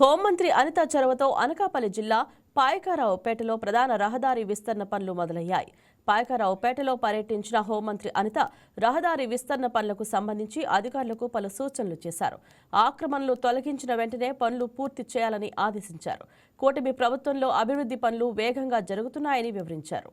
హోంమంత్రి అనిత చొరవతో అనకాపల్లి జిల్లా పాయకారావుపేటలో ప్రధాన రహదారి విస్తరణ పనులు మొదలయ్యాయి. పాయకారావుపేటలో పర్యటించిన హోంమంత్రి అనిత రహదారి విస్తరణ పనులకు సంబంధించి అధికారులకు పలు సూచనలు చేశారు. ఆక్రమణలు తొలగించిన వెంటనే పనులు పూర్తి చేయాలని ఆదేశించారు. కూటమి ప్రభుత్వంలో అభివృద్ధి పనులు వేగంగా జరుగుతున్నాయని వివరించారు.